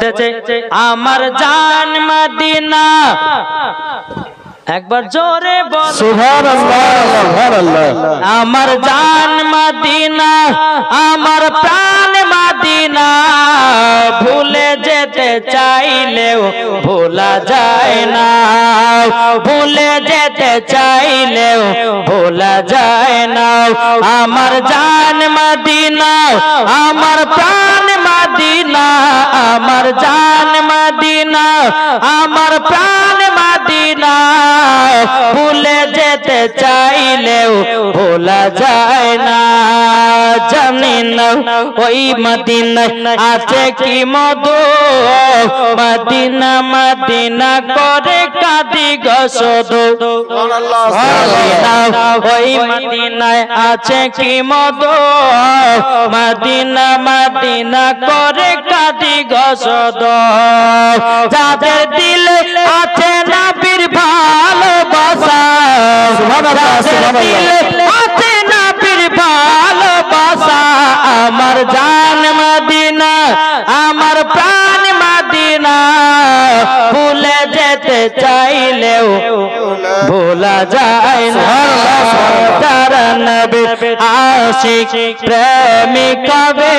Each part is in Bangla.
বলতেছে, আমার জান মদিনা। একবার জোরে বল। আমার জান মদিনা, আমার প্রাণ মদিনা, ভুলে যেতে চাইলেও ভোলা যায় না। ভুলে যেতে চাইলেও ভোলা যায় না। আমার জান মদিনা, আমার প্রাণ মদিনা আমার জান মদিনা আমার প্রাণ চাইলেও ভোলা যায় না। জানি না ওই মদিনা আছে কি মধু। মদিনা মদিনা করে কাঁদি গসদ ওই মদিনায় আছে কি মধু। মদিনা মদিনা করে কাঁদি গসদ নাবির ভালোবাসা। আমার জান মদিনা আমার প্রাণ মদিনা। ভুলে যেতে চাইলেও ভোলা যায় না। তারা আশিক প্রেমিক হবে।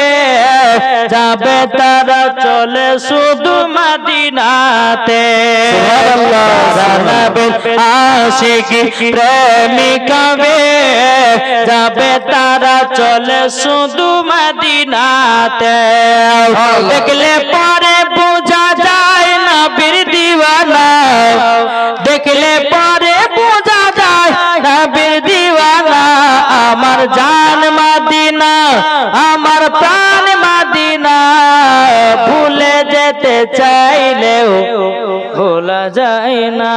যাবে তারা চলে শুধু মাদিনাতে। আশিক প্রেমিক যাবে তারা চলে শুধু মাদিনাতে। দেখলে পরে যেতে চাইলেও ভোলা যায় না।